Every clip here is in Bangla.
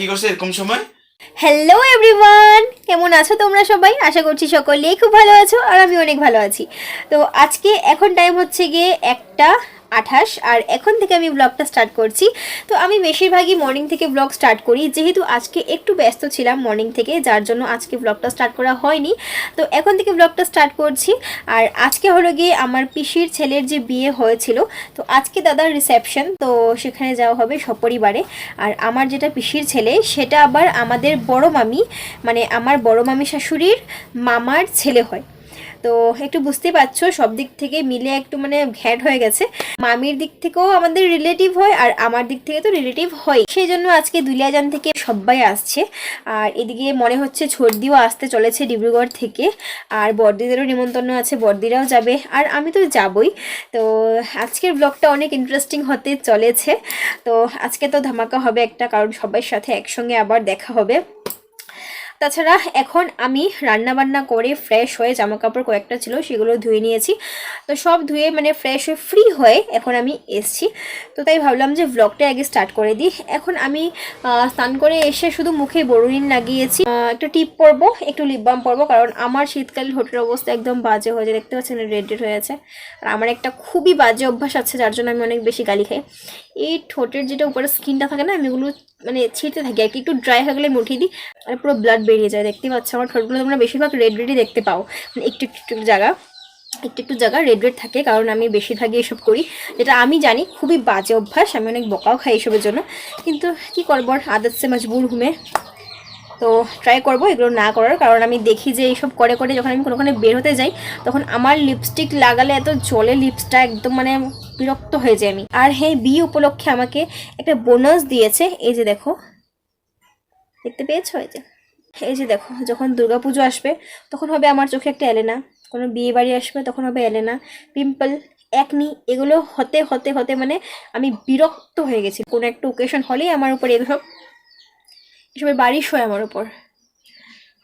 কি করছে এরকম সময়? হ্যালো এভরিওয়ান কেমন আছো তোমরা সবাই? আশা করছি সকলেই খুব ভালো আছো আর আমি অনেক ভালো আছি। তো আজকে এখন টাইম হচ্ছে গিয়ে একটা আঠাশ, আর এখন থেকে আমি ব্লগটা স্টার্ট করছি। তো আমি বেশিরভাগই মর্নিং থেকে ব্লগ স্টার্ট করি। যেহেতু আজকে একটু ব্যস্ত ছিলাম মর্নিং থেকে, যার জন্য আজকে ব্লগটা স্টার্ট করা হয়নি। তো এখন থেকে ব্লগটা স্টার্ট করছি। আর আজকে হলো গিয়ে আমার পিসির ছেলের যে বিয়ে হয়েছিল, তো আজকে দাদার রিসেপশন তো সেখানে যাওয়া হবে সপরিবারে। আর আমার যেটা পিসির ছেলে, সেটা আবার আমাদের বড় মামি মানে আমার বড় মামি শাশুড়ির মামার ছেলে হয়। তো একটু বুঝতে পারছ, সব দিক থেকে মিলে একটু মানে ঘ্যাট হয়ে গেছে। মামির দিক থেকেও আমাদের রিলেটিভ হয় আর আমার দিক থেকে তো রিলেটিভ হয় সেই জন্য আজকে দুলিয়াজান থেকে সবাই আসছে। আর এদিকে মনে হচ্ছে ছর্দিও আসতে চলেছে ডিব্রুগড় থেকে। আর বর্দিদেরও নিমন্ত্রণ আছে বর্দিরাও যাবে। আর আমি তো যাবই। তো আজকের ব্লগটা অনেক ইন্টারেস্টিং হতে চলেছে। তো আজকে তো ধামাকা হবে একটা, কারণ সবার সাথে একসঙ্গে আবার দেখা হবে। তাছাড়া এখন আমি রান্না বান্না করে ফ্রেশ হয়ে জামা কাপড় কয়েকটা ছিল, সেগুলো ধুয়ে নিয়েছি। তো সব ধুয়ে মানে ফ্রেশ হয়ে ফ্রি হয়ে এখন আমি এসছি। তো তাই ভাবলাম যে ব্লগটা আগে স্টার্ট করে দিই। এখন আমি স্নান করে এসে শুধু মুখে বড়ুরিন লাগিয়েছি। একটু টিপ পরবো, একটু লিপ বাম পরবো, কারণ আমার শীতকালীন হোটের অবস্থা একদম বাজে হয়ে যায়। দেখতে পাচ্ছেন রেড রেড হয়ে আছে। আর আমার একটা খুবই বাজে অভ্যাস আছে, যার জন্য আমি অনেক বেশি গালি খাই। এই ঠোঁটের যেটা উপরে স্কিনটা থাকে না, আমি ওগুলো মানে ছিঁড়তে থাকি আর কি। একটু ড্রাই হয়ে গেলে আমি উঠিয়ে দিই, আর পুরো ব্লাড বেরিয়ে যায়। দেখতে পাচ্ছ আমার ঠোঁটগুলো তোমরা বেশিরভাগ রেড রেডই দেখতে পাও। মানে একটু একটু জায়গা, একটু একটু জায়গা রেড রেড থাকে, কারণ আমি বেশিরভাগই এসব করি। যেটা আমি জানি, খুবই বাজে অভ্যাস, আমি অনেক বকাও খাই এসবের জন্য। কিন্তু কি করব আদার্সে মজবুর হুমে তো ট্রাই করব এগুলো না করার, কারণ আমি দেখি যে এইসব করে করে যখন আমি কোনোখানে বের হতে যাই, তখন আমার লিপস্টিক লাগালে এত জলে লিপসটা একদম মানে বিরক্ত হয়ে যায় আমি। আর হ্যাঁ বিয়ে উপলক্ষে আমাকে একটা বোনাস দিয়েছে, এই যে দেখো, দেখতে পেয়েছ? এই যে এই যে দেখো, যখন দুর্গাপুজো আসবে, তখন হবে আমার চোখে একটা এলেনা। কোনো বিয়ে বাড়ি আসবে, তখন হবে এলেনা পিম্পল একনি এগুলো হতে হতে হতে মানে আমি বিরক্ত হয়ে গেছি। কোনো একটা ওকেশন হলেই আমার উপরে এসব এসবের বাড়ি শোয় আমার ওপর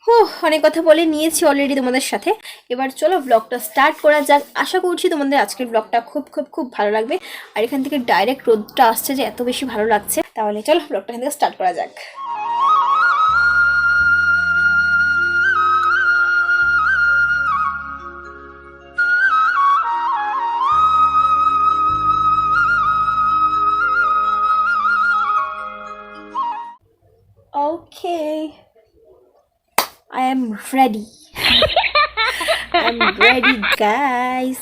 হো, অনেক কথা বলে নিয়েছি অলরেডি তোমাদের সাথে। এবার চলো ব্লগটা স্টার্ট করা যাক। আশা করছি তোমাদের আজকের ব্লগটা খুব খুব খুব ভালো লাগবে। আর এখান থেকে ডাইরেক্ট রোদটা আসছে যে এত বেশি ভালো লাগছে। তাহলে চলো ব্লগটা এখান থেকে স্টার্ট করা যাক। I'm ready, guys.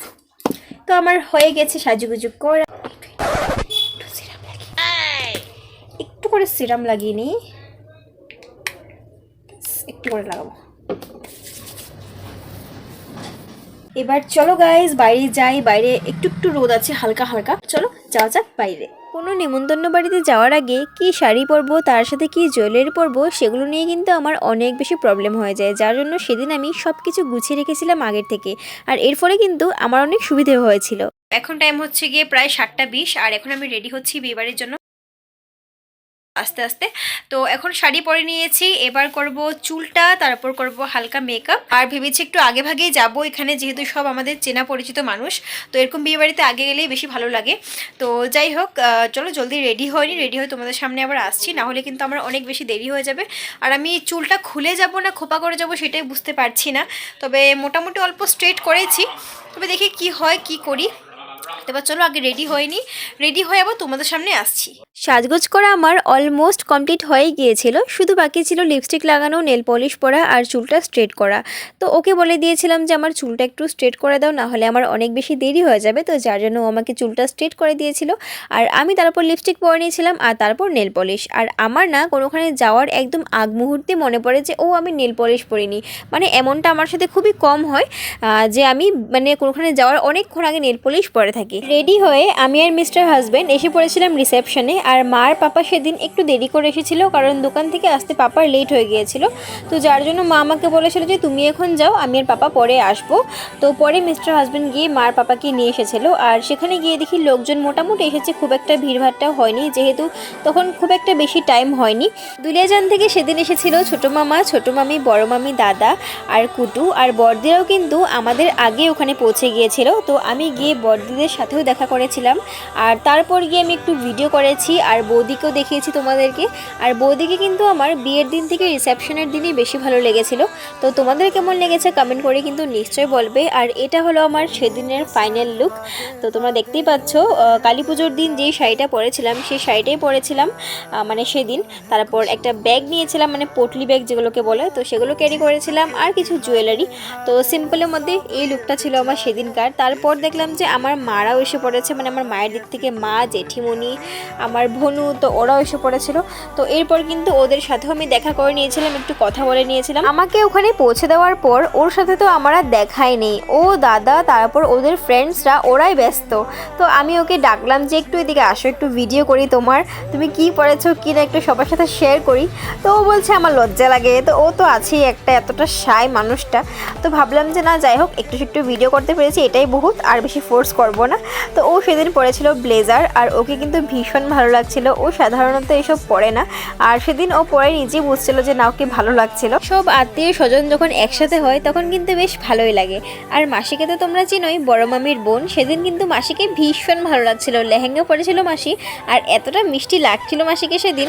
তো আমার হয়ে গেছে সাজুগুজু করা। একটু করে সিরাম লাগিয়ে নিই একটু করে লাগাবো। এবার চলো গাইজ বাইরে যাই। বাইরে একটু একটু রোদ আছে হালকা হালকা। চলো যাওয়া যাক বাইরে। কোনো নেমন্তন্ন বাড়িতে যাওয়ার আগে কি শাড়ি পরবো, তার সাথে কি জুয়েলারি পরবো, সেগুলো নিয়ে কিন্তু আমার অনেক বেশি প্রবলেম হয়ে যায়। যার জন্য সেদিন আমি সব কিছু গুছিয়ে রেখেছিলাম আগের থেকে। আর এর ফলে কিন্তু আমার অনেক সুবিধে হয়েছিল। এখন টাইম হচ্ছে গিয়ে প্রায় সাতটা বিশ, আর এখন আমি রেডি হচ্ছি বিয়েবাড়ির জন্য। আস্তে আস্তে। তো এখন শাড়ি পরে নিয়েছি, এবার করব চুলটা, তারপর করব হালকা মেকআপ আর ভেবেছি একটু আগে ভাগেই যাব, এখানে যেহেতু সব আমাদের চেনা পরিচিত মানুষ, তো এরকম বিয়ে বাড়িতে আগে গেলেই বেশি ভালো লাগে। তো যাই হোক চলো জলদি রেডি হয়নি রেডি হয়ে তোমাদের সামনে আবার আসছি না হলে কিন্তু আমার অনেক বেশি দেরি হয়ে যাবে। আর আমি চুলটা খুলে যাব না, খোপা করে যাব সেটাই বুঝতে পারছি না। তবে মোটামুটি অল্প স্ট্রেট করেছি। তবে দেখি কি হয়, কি করি। এবার চলো আগে রেডি হয়নি রেডি হয়ে আবার তোমাদের সামনে আসছি। সাজগোজ করা আমার অলমোস্ট কমপ্লিট হয়ে গিয়েছিল। শুধু বাকি ছিল লিপস্টিক লাগানো নেল পলিশ পরা আর চুলটা স্ট্রেট করা। তো ওকে বলে দিয়েছিলাম যে, আমার চুলটা একটু স্ট্রেট করে দাও না হলে আমার অনেক বেশি দেরি হয়ে যাবে। তো যার জন্য আমাকে চুলটা স্ট্রেট করে দিয়েছিল। আর আমি তারপর লিপস্টিক পরে নিয়েছিলাম আর তারপর নেল পলিশ আর আমার না কোনোখানে যাওয়ার একদম আগ মুহূর্তে মনে পড়ে যে, ও, আমি নেল পলিশ পরিনি। মানে এমনটা আমার সাথে খুবই কম হয় যে আমি মানে কোনোখানে যাওয়ার অনেকক্ষণ আগে নেল পলিশ পরে থাকি। রেডি হয়ে আমি আর মিস্টার হাজব্যান্ড এসে পড়েছিলাম রিসেপশনে আর মার পাপা সেদিন একটু দেরি করে এসেছিল কারণ দোকান থেকে আসতে পাপার লেট হয়ে গিয়েছিল। তো যার জন্য মা আমাকে বলেছিল যে, তুমি এখন যাও, আমি আর পাপা পরে আসব। তো পরে মিস্টার হাজব্যান্ড গিয়ে মার পাপাকে নিয়ে এসেছিল আর সেখানে গিয়ে দেখি লোকজন মোটামুটি এসেছে, খুব একটা ভিড়ভাড়টাও হয়নি। যেহেতু তখন খুব একটা বেশি টাইম হয়নি। দুলিয়াজান থেকে সেদিন এসেছিল ছোটো মামা, ছোটো মামি, বড় মামি, দাদা আর কুটু। আর বড়দিরাও কিন্তু আমাদের আগে ওখানে পৌঁছে গিয়েছিল। তো আমি গিয়ে বড়দিদের সাথে সাথেও দেখা করেছিলাম। আর তারপর গিয়ে আমি একটু ভিডিও করেছি, আর বৌদিকেও দেখিয়েছি তোমাদেরকে। আর বৌদিকে কিন্তু আমার বিয়ের দিন থেকে রিসেপশনের দিনই বেশি ভালো লেগেছিল। তো তোমাদের কেমন লেগেছে কমেন্ট করে কিন্তু নিশ্চয়ই বলবে। আর এটা হলো আমার সেদিনের ফাইনাল লুক তো তোমরা দেখতেই পাচ্ছ কালী পুজোর দিন যেই শাড়িটা পরেছিলাম, সেই শাড়িটাই পরেছিলাম মানে সেদিন। তারপর একটা ব্যাগ নিয়েছিলাম মানে পটলি ব্যাগ যেগুলোকে বলে। তো সেগুলো ক্যারি করেছিলাম, আর কিছু জুয়েলারি তো সিম্পলের মধ্যে এই লুকটা ছিল আমার সেদিনকার। তারপর দেখলাম যে আমার মারাও এসে পড়েছে মানে আমার মায়ের দিক থেকে মা, জেঠিমণি, আমার ভনু, তো ওরাও এসে পড়েছিল। তো এরপর কিন্তু ওদের সাথেও আমি দেখা করে নিয়েছিলাম, একটু কথা বলে নিয়েছিলাম। আমাকে ওখানে পৌঁছে দেওয়ার পর ওর সাথে তো আমার আর দেখাই নেই। ও দাদা, তারপর ওদের ফ্রেন্ডসরা ওরাই ব্যস্ত। তো আমি ওকে ডাকলাম যে, একটু এদিকে আসো, একটু ভিডিও করি তোমার। তুমি কি পড়েছো, কি না একটু সবার সাথে শেয়ার করি। তো ও বলছে, আমার লজ্জা লাগে। তো ও তো আছেই একটা এতটা সাই মানুষটা। তো ভাবলাম যে, না, যাই হোক, একটু একটু ভিডিও করতে পেরেছি, এটাই বহুত। আর বেশি ফোর্স করব না। তো ও সেদিন পরেছিল ব্লেজার আর ওকে কিন্তু ভীষণ ভালো লাগছিল। ও সাধারণত এসব পরে না। আর সেদিন ও পরে নিজেই বুঝছিল যে না, ওকে ভালো লাগছিল। সব আত্মীয় স্বজন যখন একসাথে হয়, তখন কিন্তু বেশ ভালোই লাগে। আর মাসিকে তো তোমরা চিনোই, বড় মামির বোন। সেদিন কিন্তু মাসিকে ভীষণ ভালো লাগছিল। লেহেঙ্গা পরেছিল মাসি, আর এতটা মিষ্টি লাগছিল মাসিকে সেদিন।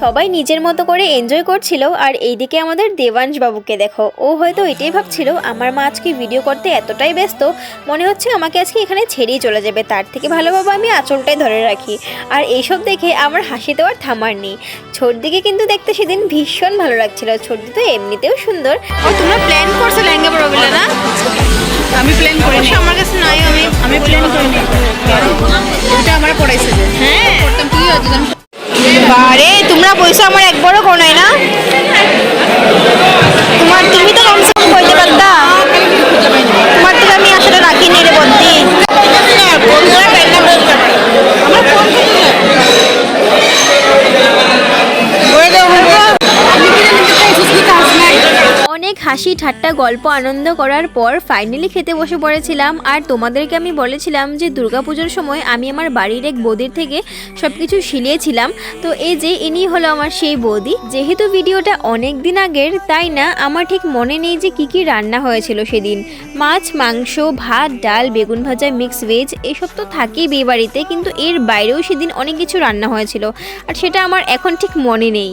সবাই নিজের মতো করে এনজয় করছিল আর এইদিকে আমাদের দেবাংশ বাবুকে দেখো। ও হয়তো এটাই ভাবছিল আমার মা আজকে ভিডিও করতে এতটাই ব্যস্ত মনে হচ্ছে আমাকে আজকে এখানে ছেড়েই চলে যাবে। তার থেকে ভালোভাবে আমি আঁচলটাই ধরে রাখি। আর এইসব দেখে আমার হাসিতে আর থামার নেই। ছোটদিকে কিন্তু দেখতে সেদিন ভীষণ ভালো লাগছিল। ছোটদি তো এমনিতেও সুন্দর। ও তোমরা প্ল্যান করছ লেহেঙ্গা পরবে না? আমি প্ল্যান করি আমার কাছে নাই আমি আমি প্ল্যান করি এটা আমার পড়াইছে। হ্যাঁ। করতাম অজন বারে তোমরা বলছো আমার একবারও কোনায় না? তোমার তুমি তো কমসে কম কইতে পারতা তোমার থেকে আমি আসলে রাখিনি রে বদ্দি অনেক হাসি ঠাট্টা গল্প আনন্দ করার পর ফাইনালি খেতে বসে পড়েছিলাম। আর তোমাদেরকে আমি বলেছিলাম যে, দুর্গাপুজোর সময় আমি আমার বাড়ির এক বৌদির থেকে সব কিছু শিলিয়েছিলাম। তো এই যে, ইনি হলো আমার সেই বৌদি। যেহেতু ভিডিওটা অনেক দিন আগের, তাই না, আমার ঠিক মনে নেই যে কি কি রান্না হয়েছিল সেদিন। মাছ, মাংস, ভাত, ডাল, বেগুন ভাজা মিক্স ভেজ এসব তো থাকেই বিয়ে বাড়িতে, কিন্তু এর বাইরেও সেদিন অনেক কিছু রান্না হয়েছিল। আর সেটা আমার এখন ঠিক মনে নেই।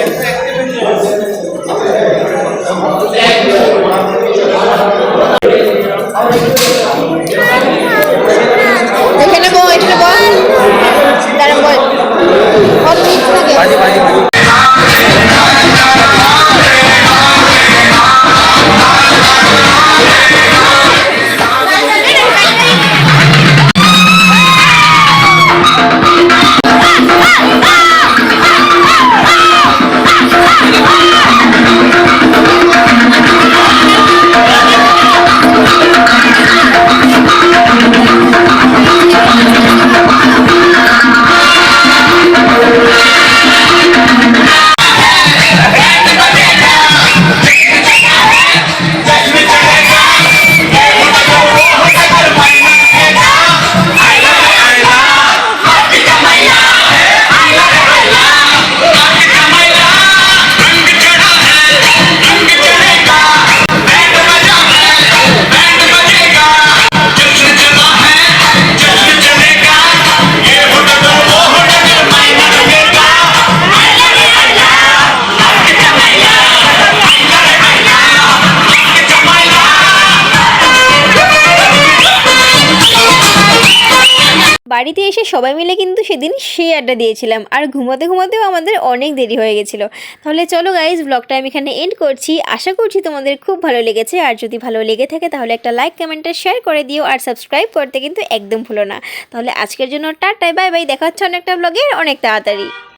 বাড়িতে এসে সবাই মিলে কিন্তু সেদিন সেই আড্ডা দিয়েছিলাম। আর ঘুমাতে ঘুমাতেও আমাদের অনেক দেরি হয়ে গেছিল। তাহলে চলো গাইজ ব্লগটা আমি এখানে এন্ড করছি। আশা করছি তোমাদের খুব ভালো লেগেছে। আর যদি ভালো লেগে থাকে তাহলে একটা লাইক কমেন্টটা শেয়ার করে দিও। আর সাবস্ক্রাইব করতে কিন্তু একদম ভুলো না। তাহলে আজকের জন্য টাটাই বাই বাই দেখা হচ্ছে অনেকটা ব্লগের অনেক তাড়াতাড়ি।